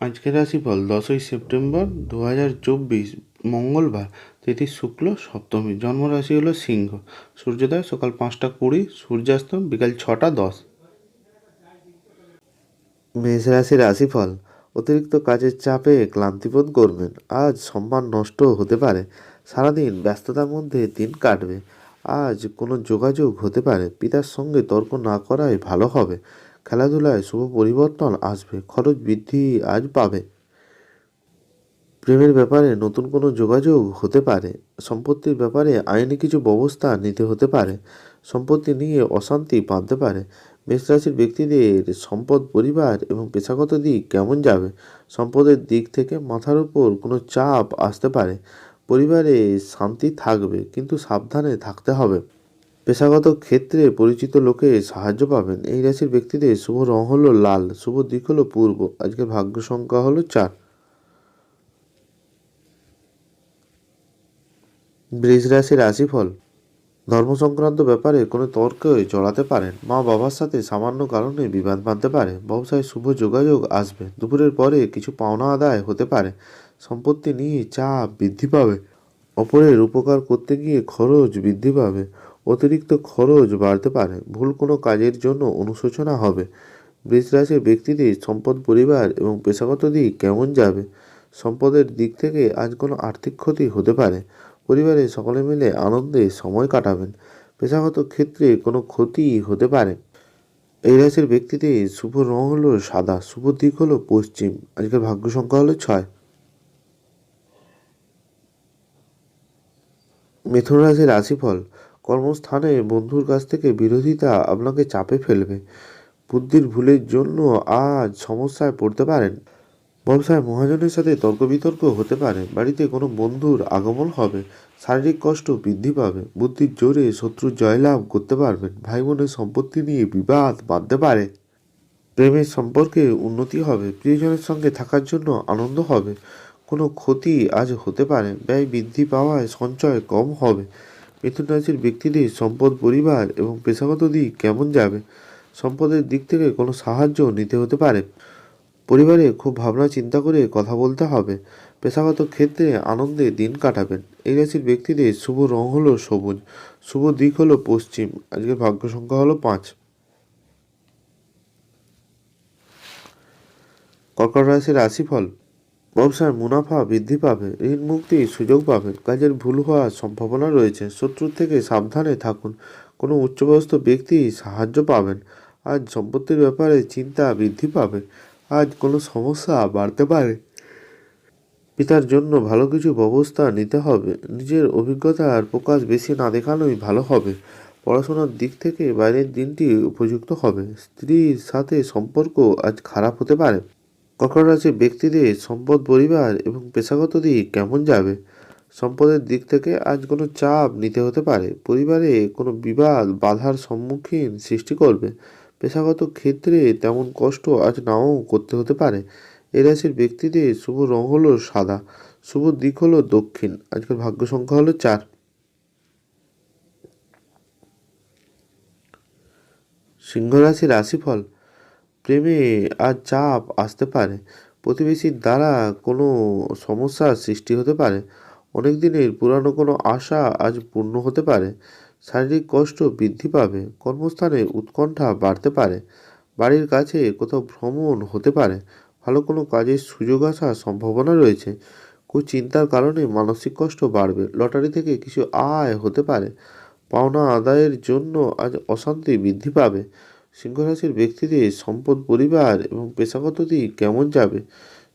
আজকের রাশিফল দশই সেপ্টেম্বর দু হাজার চব্বিশ, মঙ্গলবার, তিথি শুক্ল সপ্তমী, জন্মরাশি হলো সিংহ, সূর্যোদয় সকাল পাঁচটা কুড়ি সূর্যাস্ত বিকাল ছটা দশ। মেষ রাশির রাশিফল, অতিরিক্ত কাজের চাপে ক্লান্তিবোধ করবেন, আজ সম্মান নষ্ট হতে পারে, সারাদিন ব্যস্ততার মধ্যে দিন কাটবে, আজ কোনো যোগাযোগ হতে পারে, পিতার সঙ্গে তর্ক না করাই ভালো হবে। খেলাধুলায় শুভ পরিবর্তন আসবে, খরচ বৃদ্ধি আজ পাবে। প্রেমের ব্যাপারে নতুন কোনো যোগাযোগ হতে পারে, সম্পত্তির ব্যাপারে আইনি কিছু ব্যবস্থা নিতে হতে পারে, সম্পত্তি নিয়ে অশান্তি বাঁধতে পারে। মেষ রাশির ব্যক্তিদের সম্পদ, পরিবার এবং পেশাগত দিক কেমন যাবে? সম্পদের দিক থেকে মাথার উপর কোনো চাপ আসতে পারে। পরিবারে শান্তি থাকবে, কিন্তু সাবধানে থাকতে হবে। পেশাগত ক্ষেত্রে পরিচিত লোকে সাহায্য পাবেন। এই রাশির ব্যক্তিদের শুভ রং হলো লাল, শুভ দিক হলো পূর্ব। আজকের ভাগ্য সংখ্যা হলো চার। বৃষ রাশির রাশিফল, ধর্ম সংক্রান্ত ব্যাপারে কোনো তর্কে জড়াতে পারেন। মা বাবার সাথে সামান্য কারণে বিবাদ বাঁধতে পারে। ব্যবসায় শুভ যোগাযোগ আসবে। দুপুরের পরে কিছু পাওনা আদায় হতে পারে। সম্পত্তি নিয়ে চাপ বৃদ্ধি পাবে। অপরের উপকার করতে গিয়ে খরচ বৃদ্ধি পাবে। অতিরিক্ত খরচ বাড়তে পারে। ভুল কোনো কাজের জন্য অনুশোচনা হবে। বৃষ রাশির ব্যক্তিদের সম্পদ, পরিবার এবং পেশাগত দিক কেমন যাবে? সম্পদের দিক থেকে আজ কোনো আর্থিক ক্ষতি হতে পারে। পরিবারে সকলে মিলে আনন্দে সময় কাটাবেন। পেশাগত ক্ষেত্রে কোনো ক্ষতি হতে পারে। এই রাশির ব্যক্তিদের শুভ রং হলো সাদা, শুভ দিক হলো পশ্চিম। আজকের ভাগ্য সংখ্যা হলো ছয়। মিথুন রাশির রাশিফল কর্মস্থানে বন্ধুর কাছ থেকে বিরোধিতা আপনাকে চাপে ফেলবে। বুদ্ধির ভুলের জন্য আজ সমস্যায় পড়তে পারেন। ব্যবসায় মহাজনের সাথে তর্ক বিতর্ক হতে পারে। বাড়িতে কোনো বন্ধুর আগমন হবে। শারীরিক কষ্ট বৃদ্ধি পাবে। বুদ্ধির জোরে শত্রুর জয়লাভ করতে পারবেন। ভাই বোনের সম্পত্তি নিয়ে বিবাদ বাঁধতে পারে। প্রেমের সম্পর্কে উন্নতি হবে। প্রিয়জনের সঙ্গে থাকার জন্য আনন্দ হবে। কোনো ক্ষতি আজ হতে পারে। ব্যয় বৃদ্ধি পাওয়ায় সঞ্চয় কম হবে। মিথুন রাশির ব্যক্তিদের সম্পদ, পরিবার এবং পেশাগত দিক কেমন যাবে? সম্পদের দিক থেকে কোনো সাহায্য নিতে হতে পারে। পরিবারে খুব ভাবনা চিন্তা করে কথা বলতে হবে। পেশাগত ক্ষেত্রে আনন্দে দিন কাটাবেন। এই রাশির ব্যক্তিদের শুভ রং হলো সবুজ, শুভ দিক হলো পশ্চিম। আজকের ভাগ্য সংখ্যা হলো পাঁচ। কর্কট রাশির রাশিফল ব্যবসায় মুনাফা বৃদ্ধি পাবে, ঋণ মুক্তির সুযোগ পাবেন কাজের ভুল হওয়ার সম্ভাবনা রয়েছে। শত্রুর থেকে সাবধানে থাকুন। কোনো উচ্চবয়স্ক ব্যক্তি সাহায্য পাবেন। আজ সম্পত্তির ব্যাপারে চিন্তা বৃদ্ধি পাবে। আজ কোনো সমস্যা বাড়তে পারে। পিতার জন্য ভালো কিছু ব্যবস্থা নিতে হবে। নিজের অভিজ্ঞতার প্রকাশ বেশি না দেখানোই ভালো হবে। পড়াশোনার দিক থেকে বাইরের দিনটি উপযুক্ত হবে। স্ত্রীর সাথে সম্পর্ক আজ খারাপ হতে পারে। কখনো রাশির ব্যক্তিদের সম্পদ, পরিবার এবং পেশাগত দিক কেমন যাবে? সম্পদের দিক থেকে আজ কোনো চাপ নিতে হতে পারে। পরিবারে কোনো বিবাদ, বাধার সম্মুখীন সৃষ্টি করবে। পেশাগত ক্ষেত্রে তেমন কষ্ট আজ নাও করতে হতে পারে। এ রাশির ব্যক্তিদের শুভ রং হলো সাদা, শুভ দিক হলো দক্ষিণ। আজকের ভাগ্য সংখ্যা হলো চার। সিংহ রাশির রাশিফল প্রেমে আর চাপ আসতে পারে। প্রতিবেশীর দ্বারা কোনো সমস্যার সৃষ্টি হতে পারে। অনেক দিনের পুরানো কোনো আশা আজ পূর্ণ হতে পারে। শারীরিক কষ্ট বৃদ্ধি পাবে। কর্মস্থানে উৎকণ্ঠা বাড়তে পারে। বাড়ির কাছে কোথাও ভ্রমণ হতে পারে। ভালো কোনো কাজের সুযোগ আসার সম্ভাবনা রয়েছে। কুচিন্তার কারণে মানসিক কষ্ট বাড়বে। লটারি থেকে কিছু আয় হতে পারে। পাওনা আদায়ের জন্য আজ অশান্তি বৃদ্ধি পাবে। সিংহরাশির ব্যক্তিদের সম্পদ পরিবার এবং পেশাগত দিক কেমন যাবে?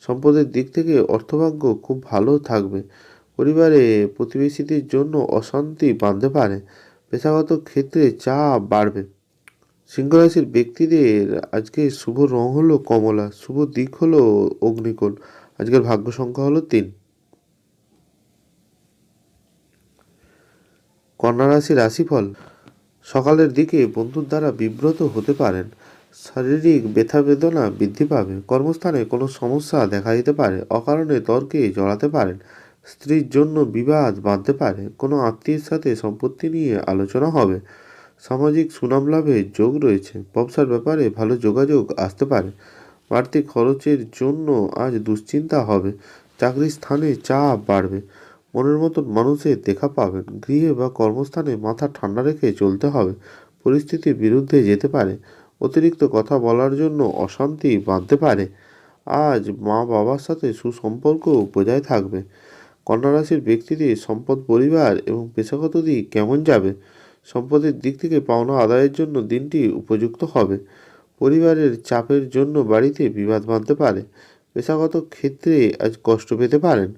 সম্পদের দিক থেকে অর্থভাগ্য খুব ভালো থাকবে। পরিবারে প্রতিবেশীদের জন্য অশান্তি বাঁধতে পারে। পেশাগত ক্ষেত্রে চাপ বাড়বে। সিংহরাশির ব্যক্তিদের আজকে শুভ রং হলো কমলা, শুভ দিক হলো অগ্নিকোণ, আজকের ভাগ্য সংখ্যা হলো তিন। কন্যা রাশির রাশিফল সকালের দিকে বন্ধুর দ্বারা বিব্রত হতে পারেন। শারীরিক ব্যথা বেদনা বৃদ্ধি পাবে। কর্মস্থানে কোনো সমস্যা দেখা দিতে পারে। অকারণে তর্কে জড়াতে পারেন। স্ত্রীর জন্য বিবাদ বাঁধতে পারে। কোনো আত্মীয়ের সাথে সম্পত্তি নিয়ে আলোচনা হবে। সামাজিক সুনাম লাভের যোগ রয়েছে। ব্যবসার ব্যাপারে ভালো যোগাযোগ আসতে পারে। বাড়তি খরচের জন্য আজ দুশ্চিন্তা হবে। চাকরির স্থানে চাপ বাড়বে। মনের মতন মানুষের দেখা পাবেন গৃহে বা কর্মস্থানে মাথা ঠান্ডা রেখে চলতে হবে। পরিস্থিতির বিরুদ্ধে যেতে পারে। অতিরিক্ত কথা বলার জন্য অশান্তি বাঁধতে পারে। আজ মা বাবার সাথে সুসম্পর্ক বজায় থাকবে। কন্যা রাশির ব্যক্তিদের সম্পদ পরিবার এবং পেশাগত দিক কেমন যাবে? সম্পদের দিক থেকে পাওনা আদায়ের জন্য দিনটি উপযুক্ত হবে। পরিবারের চাপের জন্য বাড়িতে বিবাদ বাঁধতে পারে। পেশাগত ক্ষেত্রে আজ কষ্ট পেতে পারেন।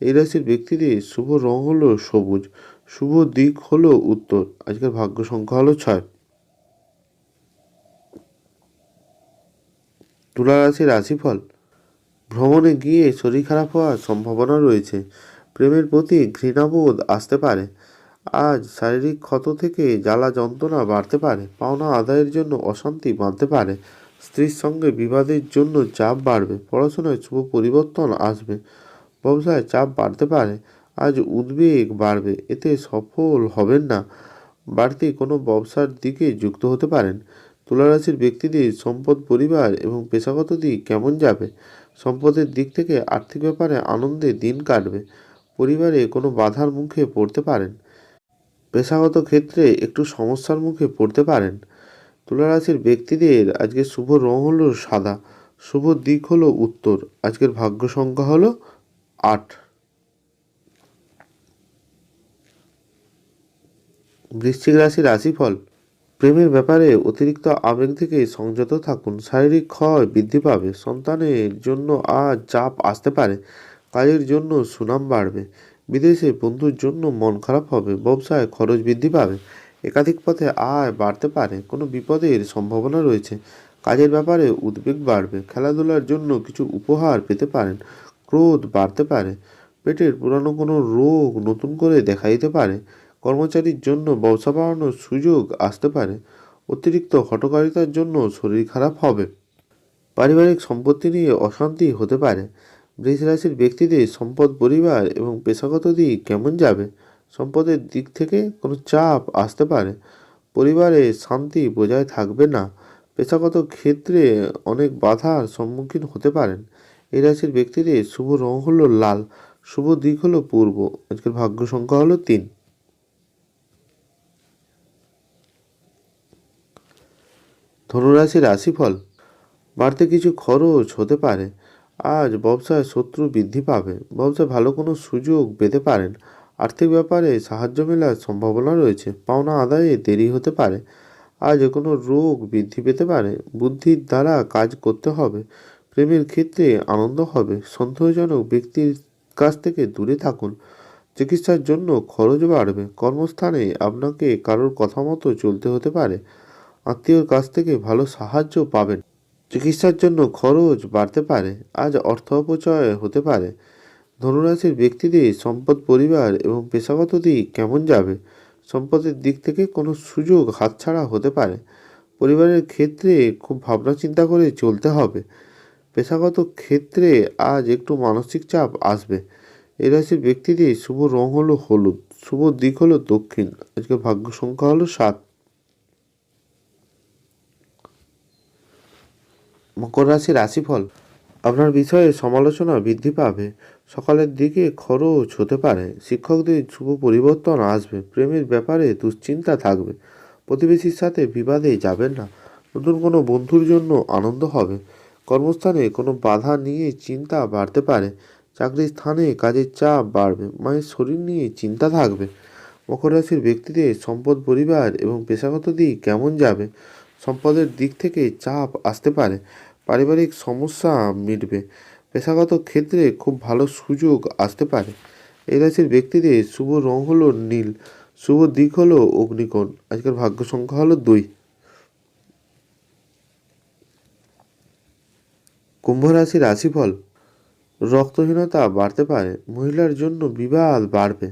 এই রাশির ব্যক্তিদের শুভ রং হলো সবুজ, শুভ দিক হলো উত্তর। আজকের ভাগ্য সংখ্যা হলো ছয়। তুলা রাশির রাশিফল, ভ্রমণে গিয়ে শরীর খারাপ হওয়ার সম্ভাবনা রয়েছে। প্রেমের প্রতি ঘৃণাবোধ আসতে পারে। আজ শারীরিক ক্ষত থেকে জ্বালা যন্ত্রণা বাড়তে পারে। পাওনা আদায়ের জন্য অশান্তি বাঁধতে পারে। স্ত্রীর সঙ্গে বিবাদের জন্য চাপ বাড়বে। পড়াশোনায় শুভ পরিবর্তন আসবে। ব্যবসায় চাপ বাড়তে পারে, আজ উদ্বেগ বাড়বে, এতে সফল হবেন না। বাড়তি কোনো ব্যবসার দিকে যুক্ত হতে পারেন। তুলারাশির ব্যক্তিদের সম্পদ পরিবার এবং পেশাগত দিক কেমন যাবে? সম্পদের দিক থেকে আর্থিক ব্যাপারে আনন্দে দিন কাটবে। পরিবারে কোনো বাধার মুখে পড়তে পারেন। পেশাগত ক্ষেত্রে একটু সমস্যার মুখে পড়তে পারেন। তুলারাশির ব্যক্তিদের আজকে শুভ রং হলো সাদা, শুভ দিক হলো উত্তর, আজকের ভাগ্য সংখ্যা হলো আট। বৃশ্চিক রাশির রাশিফল, প্রেমের ব্যাপারে অতিরিক্ত আবেগ থেকে সংযত থাকুন। শারীরিক ক্ষয় বৃদ্ধি পাবে। সন্তানের জন্য আজ চাপ আসতে পারে। কাজের জন্য সুনাম বাড়বে। বিদেশে বন্ধুর জন্য মন খারাপ হবে। ব্যবসায় খরচ বৃদ্ধি পাবে। একাধিক পথে আয় বাড়তে পারে। কোনো বিপদের সম্ভাবনা রয়েছে। কাজের ব্যাপারে উদ্বেগ বাড়বে। খেলাধুলার জন্য কিছু উপহার পেতে পারেন। ক্রোধ বাড়তে পারে, পেটের পুরানো কোনো রোগ নতুন করে দেখা দিতে পারে, কর্মচারীর জন্য ব্যবসা বাড়ানোর সুযোগ আসতে পারে, অতিরিক্ত হটকারিতার জন্য শরীর খারাপ হবে। পারিবারিক সম্পত্তি নিয়ে অশান্তি হতে পারে বৃষ রাশির ব্যক্তিদের সম্পদ পরিবার এবং পেশাগত দিক কেমন যাবে, সম্পদের দিক থেকে কোনো চাপ আসতে পারে, পরিবারে শান্তি বজায় থাকবে না, পেশাগত ক্ষেত্রে অনেক বাধার সম্মুখীন হতে পারেন এই রাশির ব্যক্তিদের শুভ রং হলো লাল, শুভ দিক হলো পূর্ব। আজকের ভাগ্য সংখ্যা হলো তিন। ধনুরাশির রাশিফল, বাড়তে কিছু খরচ হতে পারে, আজ ব্যবসায় শত্রু বৃদ্ধি পাবে ব্যবসায় ভালো কোনো সুযোগ পেতে পারেন, আর্থিক ব্যাপারে সাহায্য মেলার সম্ভাবনা রয়েছে, পাওনা আদায়ে দেরি হতে পারে, আজ কোনো রোগ বৃদ্ধি পেতে পারে, বুদ্ধির দ্বারা কাজ করতে হবে প্রেমের ক্ষেত্রে আনন্দ হবে। সন্দেহজনক ব্যক্তির কাছ থেকে দূরে থাকুন। চিকিৎসার জন্য খরচ বাড়বে। কর্মস্থানে আপনাকে কারোর কথা মতো চলতে হতে পারে। আত্মীয়র কাছ থেকে ভালো সাহায্য পাবেন। চিকিৎসার জন্য খরচ বাড়তে পারে। আজ অর্থ অপচয় হতে পারে। ধনুরাশির ব্যক্তিদের সম্পদ পরিবার এবং পেশাগত দিক কেমন যাবে? সম্পদের দিক থেকে কোনো সুযোগ হাতছাড়া হতে পারে। পরিবারের ক্ষেত্রে খুব ভাবনা চিন্তা করে চলতে হবে। পেশাগত ক্ষেত্রে আজ একটু মানসিক চাপ আসবে। এই রাশির ব্যক্তিদের শুভ রং হলো হলুদ, শুভ দিক হলো দক্ষিণ। আজকে ভাগ্য সংখ্যা হলো সাত। মকর রাশির রাশিফল, আপনার বিষয়ে সমালোচনা বৃদ্ধি পাবে। সকালের দিকে খরচ হতে পারে। শিক্ষকদের শুভ পরিবর্তন আসবে। প্রেমের ব্যাপারে দুশ্চিন্তা থাকবে। প্রতিবেশীর সাথে বিবাদে যাবেন না। নতুন কোনো বন্ধুর জন্য আনন্দ হবে। কর্মস্থানে কোনো বাধা নিয়ে চিন্তা বাড়তে পারে। চাকরির স্থানে কাজের চাপ বাড়বে মায়ের শরীর নিয়ে চিন্তা থাকবে। মকর রাশির ব্যক্তিদের সম্পদ, পরিবার এবং পেশাগত দিক কেমন যাবে? সম্পদের দিক থেকে চাপ আসতে পারে। পারিবারিক সমস্যা মিটবে। পেশাগত ক্ষেত্রে খুব ভালো সুযোগ আসতে পারে। এই রাশির ব্যক্তিদের শুভ রং হলো নীল, শুভ দিক হলো অগ্নিকোণ। আজকের ভাগ্য সংখ্যা হলো দুই। কুম্ভ রাশির রাশিফল, রক্তহীনতা বাড়তে পারে, মহিলার জন্য বিবাদ বাড়বে।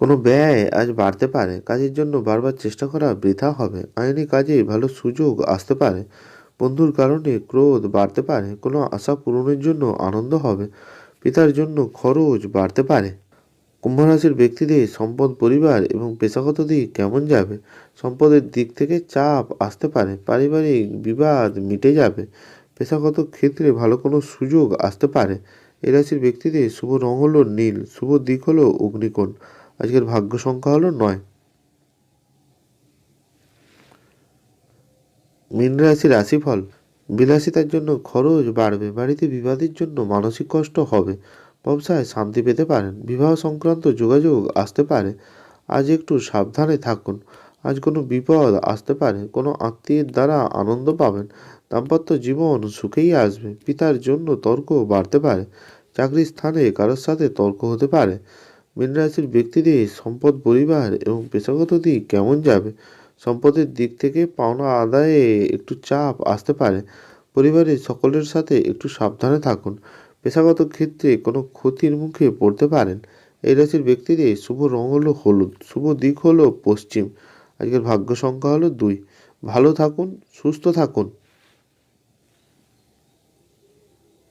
কোনো ব্যয় আজ বাড়তে পারে, কাজের জন্য বারবার চেষ্টা করা বৃথা হবে, আইনি কাজে ভালো সুযোগ আসতে পারে, বন্ধুর কারণে ক্রোধ বাড়তে পারে, কোনো আশা পূরণের জন্য আনন্দ হবে, পিতার জন্য খরচ বাড়তে পারে। কুম্ভ রাশির ব্যক্তিদের সম্পদ পরিবার এবং পেশাগত দিক কেমন যাবে? সম্পদের দিক থেকে চাপ আসতে পারে, পারিবারিক বিবাদ মিটে যাবে পেশাগত ক্ষেত্রে ভালো কোনো সুযোগ আসতে পারে। এই রাশির ব্যক্তিদের শুভ রং হলো নীল, শুভ দিক হলো অগ্নিকোণ। আজকের ভাগ্য সংখ্যা হলো নয়। মীন রাশির রাশিফল। বিলাসিতার জন্য খরচ বাড়বে, বাড়িতে বিবাদের জন্য মানসিক কষ্ট হবে। ব্যবসায় শান্তি পেতে পারেন, বিবাহ সংক্রান্ত যোগাযোগ আসতে পারে। আজ একটু সাবধানে থাকুন, আজ কোনো বিপদ আসতে পারে, কোনো আত্মীয়ের দ্বারা আনন্দ পাবেন। দাম্পত্য জীবন সুখেই আসবে। পিতার জন্য তর্ক বাড়তে পারে। চাকরির স্থানে কারোর সাথে তর্ক হতে পারে। মীন রাশির ব্যক্তিদের সম্পদ, পরিবার এবং পেশাগত দিক কেমন যাবে? সম্পদের দিক থেকে পাওনা আদায়ে একটু চাপ আসতে পারে। পরিবারের সকলের সাথে একটু সাবধানে থাকুন। পেশাগত ক্ষেত্রে কোনো ক্ষতির মুখে পড়তে পারেন। এই রাশির ব্যক্তিদের শুভ রং হলো হলুদ, শুভ দিক হলো পশ্চিম। আজকের ভাগ্য সংখ্যা হলো দুই। ভালো থাকুন, সুস্থ থাকুন।